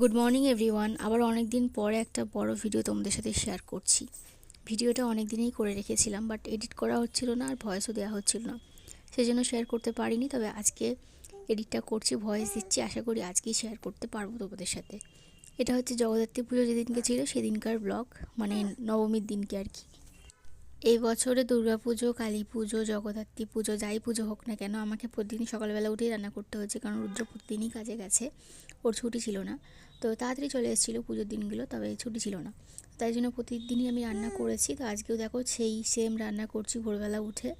Good morning everyone আবার অনেক দিন পরে একটা বড় ভিডিও তোমাদের সাথে শেয়ার করছি। ভিডিওটা অনেক দিনেই করে রেখেছিলাম বাট এডিট করা হচ্ছিল না আর ভয়েসও দেওয়া হচ্ছিল না। সেই জন্য শেয়ার করতে পারিনি তবে আজকে এডিটটা করছি ভয়েস দিচ্ছি। আশা করি আজকেই শেয়ার করতে পারব তোমাদের সাথে। এটা হচ্ছে জগদ্ধাত্রী পুজো যেদিনকে ছিল সেদিনকার ব্লগ মানে নবমীর দিনকে আর কি। এই বছরে দুর্গা পুজো, কালী পুজো, জগদ্ধাত্রী পুজো, যাই পুজো হোক না কেন, আমাকে প্রতিদিন সকালবেলা উঠেই রান্না করতে হয়েছে, কারণ রুদ্র প্রতিদিনই কাজে গেছে। ওর ছুটি ছিল না। তো তাড়াতাড়ি চলে এসেছিল পুজোর দিনগুলো, তবে ছুটি ছিল না। তাই জন্য প্রতিদিনই আমি রান্না করেছি। তো আজকেও দেখো সেই সেম রান্না করছি ভোরবেলা উঠে।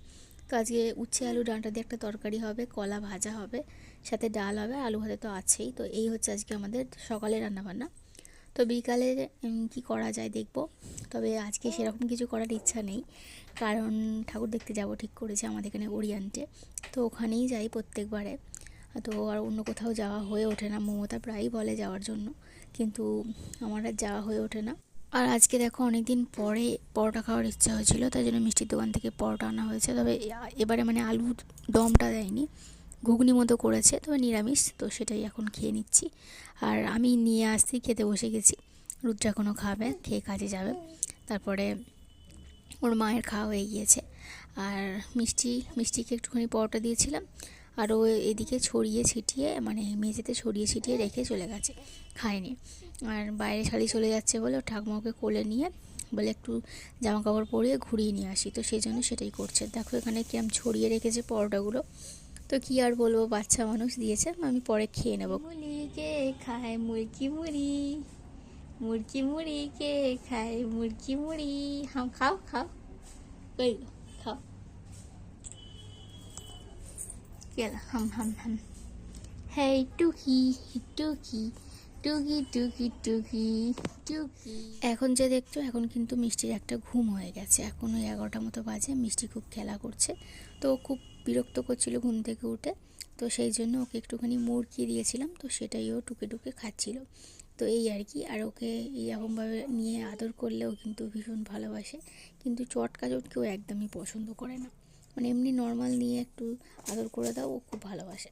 তো আজকে উচ্ছে, আলু, ডাঁটা দিয়ে একটা তরকারি হবে, কলা ভাজা হবে, সাথে ডাল হবে আলু ভাজা তো আছেই। তো এই হচ্ছে আজকে আমাদের সকালে রান্নাবান্না। তো বিকালে কি করা যায় দেখব। তবে আজকে সেরকম কিছু করার ইচ্ছা নেই। কারণ ঠাকুর দেখতে যাব ঠিক করেছে আমাদের এখানে ওরিয়ান্টে তো ওখানেই যাই প্রত্যেকবারে। তো আর অন্য কোথাও যাওয়া হয়ে ওঠে না। মমতা প্রায়ই বলে যাওয়ার জন্য। কিন্তু আমার আর যাওয়া হয়ে ওঠে না। আর আজকে দেখো অনেক দিন পরে পরোটা খাওয়ার ইচ্ছা হয়েছিল। তাই জন্য মিষ্টির দোকান থেকে পরোটা আনা হয়েছে। তবে এবারে মানে আলুর দমটা দেয়নি। ঘুগনি মতো করেছে তবে নিরামিষ, তো সেটাই এখন খেয়ে নিচ্ছি। আর আমি নিয়ে আসতেই খেতে বসে গেছি। রুদ্র এখনও খাবে, খেয়ে কাজে যাবে। তারপরে ওর মায়ের খাওয়া হয়ে গিয়েছে। আর মিষ্টি, মিষ্টিকে একটুখানি পরোটা দিয়েছিলাম। আর ও এদিকে ছড়িয়ে ছিটিয়ে মানে মেঝেতে ছড়িয়ে ছিটিয়ে রেখে চলে গেছে, খায়নি। আর বাইরে শাড়ি চলে যাচ্ছে বলে ঠাকুমাকে কোলে নিয়ে বলে একটু জামা কাপড় পরিয়ে ঘুরিয়ে নিয়ে আসি। তো সেই জন্য সেটাই করছে। দেখো এখানে কিরম ছড়িয়ে রেখেছে পরোটাগুলো। তো কি আর বলব বাচ্চা মানুষ দিয়েছে আমি পরে খেয়ে নেব। মুরগিকে খায় মুরগি মুড়ি? মুরগি মুড়ি কে খায় মুরগি মুড়ি? হাম খাও খাও। কই খাও। গেল হাম হাম হাম। হেই টুকি টুকি টুকি টুকি টুকি টুকি। এখন যে দেখছ এখন কিন্তু মিষ্টির একটা ঘুম হয়ে গেছে। এখন ওই এগারোটা মতো বাজে মিষ্টি খুব খেলা করছে। তো খুব বিরক্ত করছিল ঘুম থেকে উঠে। তো সেই জন্য ওকে একটুখানি মুরগি দিয়েছিলাম, তো সেটাই ও টুকে টুকে খাচ্ছিল। তো এই আর কি, আর ওকে এরকমভাবে নিয়ে আদর করলেও কিন্তু ভীষণ ভালোবাসে। কিন্তু চটকা চটকেও একদমই পছন্দ করে না। মানে এমনি নর্মাল নিয়ে একটু আদর করে দাও, ও খুব ভালোবাসে।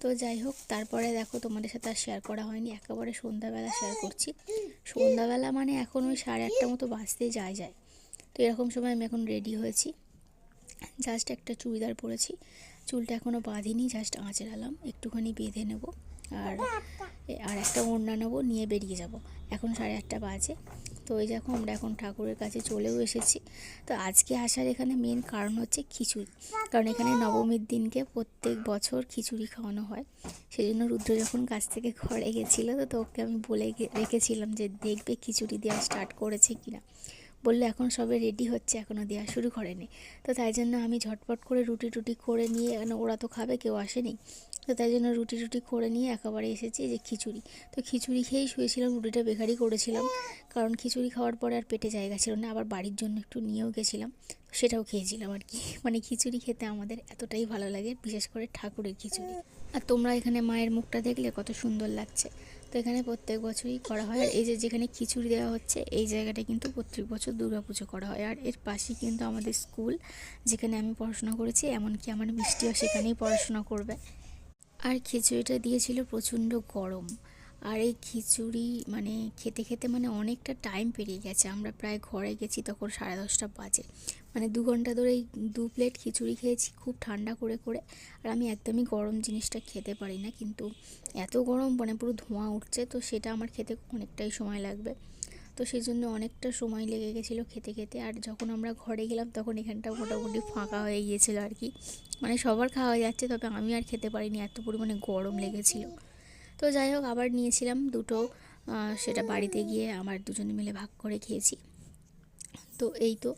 তো যাই হোক, তারপরে দেখো তোমাদের সাথে আর শেয়ার করা হয়নি, একেবারে সন্ধ্যাবেলা শেয়ার করছি। সন্ধ্যাবেলা মানে এখন ওই সাড়ে আটটা মতো বাজতে যায় যায়। তো এরকম সময় আমি এখন রেডি হয়েছি। জাস্ট একটা চুড়িদার পরেছি। চুলটা এখনও বাঁধিনি জাস্ট আঁচড়ালাম একটুখানি বেঁধে নেব। আর আর একটা ওড়না নেব, নিয়ে বেরিয়ে যাব। এখন সাড়ে আটটা বাজে। তো ওই দেখো, আমরা এখন ঠাকুরের কাছে চলেও এসেছি। তো আজকে আসার এখানে মেন কারণ হচ্ছে খিচুড়ি। কারণ এখানে নবমীর দিনকে প্রত্যেক বছর খিচুড়ি খাওয়ানো হয়। সেই জন্য রুদ্র যখন কাছ থেকে ঘরে গেছিল, তো তোকে আমি বলে রেখেছিলাম যে দেখবে খিচুড়ি দেওয়া স্টার্ট করেছে কিনা। বলল এখন সবে রেডি হচ্ছে এখনও দেওয়া শুরু করেনি। তো তাই জন্য আমি ঝটপট করে রুটি টুটি করে নিয়ে এখানে ওরা তো খাবে, কেউ আসেনি। তো তাই জন্য রুটি টুটি করে নিয়ে একেবারে এসেছি যে খিচুড়ি। তো খিচুড়ি খেয়েই শুয়েছিলাম, রুটিটা বেকারি করেছিলাম। কারণ খিচুড়ি খাওয়ার পরে আর পেটে জায়গা ছিল না, আবার বাড়ির জন্য একটু নিয়েও গেছিলাম। সেটাও খেয়েছিলাম আর কি। মানে খিচুড়ি খেতে আমাদের এতটাই ভালো লাগে, বিশেষ করে ঠাকুরের খিচুড়ি। আর তোমরা এখানে মায়ের মুখটা দেখলে কত সুন্দর লাগছে। তো এখানে প্রত্যেক বছরই করা হয়। আর এই যে যেখানে খিচুড়ি দেওয়া হচ্ছে, এই জায়গাটা কিন্তু প্রত্যেক বছর দুর্গাপুজো করা হয়। আর এর পাশেই কিন্তু আমাদের স্কুল, যেখানে আমি পড়াশোনা করেছি, এমনকি আমার মিষ্টিও সেখানেই পড়াশোনা করবে। আর খিচুড়িটা দিয়েছিল প্রচণ্ড গরম। আর এই খিচুড়ি মানে খেতে খেতে মানে অনেকটা টাইম পেরিয়ে গেছে। আমরা প্রায় ঘরে গেছি তখন সাড়ে দশটা বাজে। মানে দু ঘণ্টা ধরে এই দু প্লেট খিচুড়ি খেয়েছি খুব ঠান্ডা করে করে। আর আমি একদমই গরম জিনিসটা খেতে পারি না, কিন্তু এত গরম মানে পুরো ধোঁয়া উঠছে, তো সেটা আমার খেতে অনেকটাই সময় লাগবে। তো সেই জন্য অনেকটা সময় লেগে গেছিল খেতে খেতে। আর যখন আমরা ঘরে গেলাম তখন এখানটা মোটামুটি ফাঁকা হয়ে গিয়েছিল আর কি। মানে সবার খাওয়া যাচ্ছে, তবে আমি আর খেতে পারিনি, এত পরিমাণে গরম লেগেছিল। তো যাই হোক, আবার নিয়েছিলাম দুটো সেটা বাড়িতে গিয়ে আমার দুজনে মিলে ভাগ করে খেয়েছি। তো এই তো,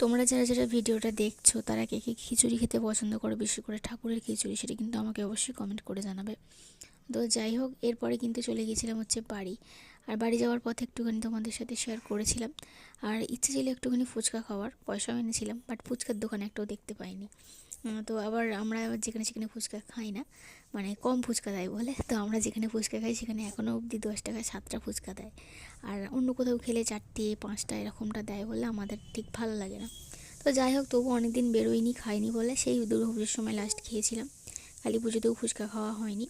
তোমরা যারা যারা ভিডিওটা দেখছ, তারা কে কে খিচুড়ি খেতে পছন্দ করো বিশেষ করে ঠাকুরের খিচুড়ি, সেটা কিন্তু আমাকে অবশ্যই কমেন্ট করে জানাবে। তো যাই হোক, এরপরে কিন্তু চলে গিয়েছিলাম হচ্ছে বাড়ি। আর বাড়ি যাওয়ার পথে একটুখানি তোমাদের সাথে শেয়ার করেছিলাম। আর ইচ্ছে ছিল একটুখানি ফুচকা খাওয়ার, পয়সাও এনেছিলাম বাট ফুচকার দোকান একটাও দেখতে পাইনি। তো আবার আমরা যেখানে সেখানে ফুচকা খাই না। মানে কম ফুচকা দেয় বলে। তো আমরা যেখানে ফুচকা খাই সেখানে এখনও অবধি দশ টাকায় সাতটা ফুচকা দেয়। আর অন্য কোথাও খেলে চারটে, পাঁচটা এরকমটা দেয় বলে আমাদের ঠিক ভালো লাগে না। তো যাই হোক, তবু অনেকদিন বেরোয়নি খাইনি বলে সেই দুর্গা পুজোর সময় লাস্ট খেয়েছিলাম। কালী পুজোতেও ফুচকা খাওয়া হয়নি।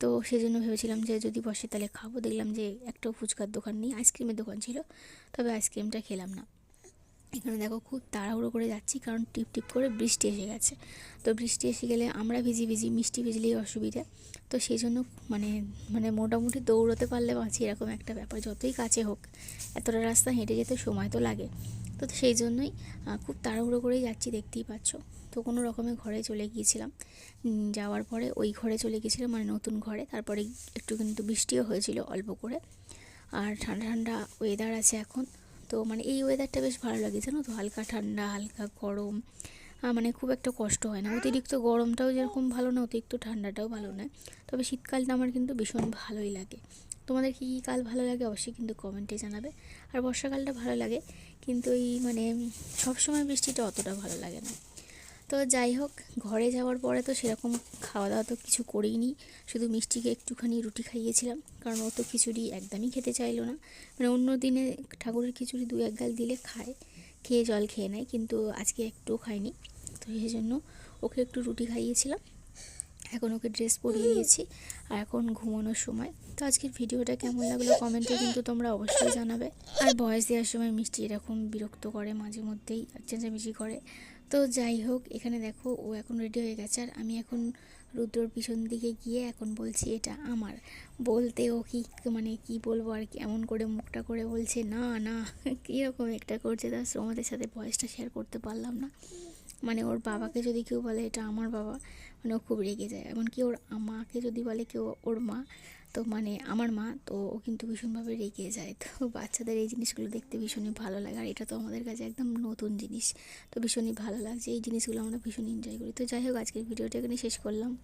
তো সেই জন্য ভেবেছিলাম যে যদি বসে তাহলে খাব। দেখলাম যে একটাও ফুচকার দোকান নেই আইসক্রিমের দোকান ছিল, তবে আইসক্রিমটা খেলাম না। এখানে দেখো খুব তাড়াহুড়ো করে যাচ্ছি কারণ টিপ টিপ করে বৃষ্টি এসে গেছে। তো বৃষ্টি এসে গেলে আমরা ভিজি ভিজি, মিষ্টি ভিজলেই অসুবিধা। তো সেই জন্য মানে মানে মোটামুটি দৌড়তে পারলে বাঁচি, এরকম একটা ব্যাপার। যতই কাছে হোক, এতটা রাস্তা হেঁটে যেতে সময় তো লাগে। তো সেই জন্যই খুব তাড়াহুড়ো করেই যাচ্ছি, দেখতেই পাচ্ছ। তো কোনো রকমে ঘরে চলে গিয়েছিলাম। যাওয়ার পরে ওই ঘরে চলে গিয়েছিলাম মানে নতুন ঘরে। তারপরে একটু কিন্তু বৃষ্টিও হয়েছিল অল্প করে। আর ঠান্ডা ঠান্ডা ওয়েদার আছে এখন। তো মানে এই ওয়েদারটা বেশ ভালো লাগে, জানো তো? হালকা ঠান্ডা, হালকা গরম। মানে খুব একটা কষ্ট হয় না। অতিরিক্ত গরমটাও যেরকম ভালো না, অতিরিক্ত ঠান্ডাটাও ভালো নয় তবে শীতকালটা আমার কিন্তু ভীষণ ভালোই লাগে। তোমাদের কী কী কাল ভালো লাগে অবশ্যই কিন্তু কমেন্টে জানাবে। আর বর্ষাকালটা ভালো লাগে, কিন্তু এই মানে সবসময় বৃষ্টিটা অতটা ভালো লাগে না। তো যাই হোক, ঘরে যাওয়ার পরে তো সেরকম খাওয়া দাওয়া তো কিছু করিনি। শুধু মিষ্টিকে একটুখানি রুটি খাইয়েছিলাম, কারণ ও তো খিচুড়ি একদমই খেতে চাইলো না। মানে অন্য দিনে ঠাকুরের খিচুড়ি দু এক গাল দিলে খায়, খেয়ে জল খেয়ে নেয়, কিন্তু আজকে একটুও খায়নি তো সেই জন্য ওকে একটু রুটি খাইয়েছিলাম। এখন ওকে ড্রেস পরিয়ে দিয়েছি, আর এখন ঘুমানোর সময়। তো আজকের ভিডিওটা কেমন লাগল কমেন্টে কিন্তু তোমরা অবশ্যই জানাবে। আর বয়স দেওয়ার সময় মিষ্টি এরকম বিরক্ত করে, মাঝে মধ্যেই চেঁচামেচি করে। তো যাই হোক, এখানে দেখো ও এখন রেডি হয়ে গেছে আর আমি এখন রুদ্রর পিছন দিকে গিয়ে এখন বলছি, এটা আমার। বলতে ও কি মানে কি বলব আর কি, এমন করে মুখটা করে বলছে, না না। কীরকম একটা করছে তার আমাদের সাথে ভয়েসটা শেয়ার করতে পারলাম না। মানে ওর বাবাকে যদি কেউ বলে এটা আমার বাবা মানে ও খুব রেগে যায়। এমনকি ওর মাকে যদি বলে কেউ ওর মা, তো মানে আমার মা, তো ও কিন্তু ভীষণভাবে রেগে যায়। তো বাচ্চাদের এই জিনিসগুলো দেখতে ভীষণই ভালো লাগে। আর এটা তো আমাদের কাছে একদম নতুন জিনিস। তো ভীষণই ভালো লাগছে। এই জিনিসগুলো আমরা ভীষণ এনজয় করি। তো যাই হোক, আজকের ভিডিওটা এখানে শেষ করলাম।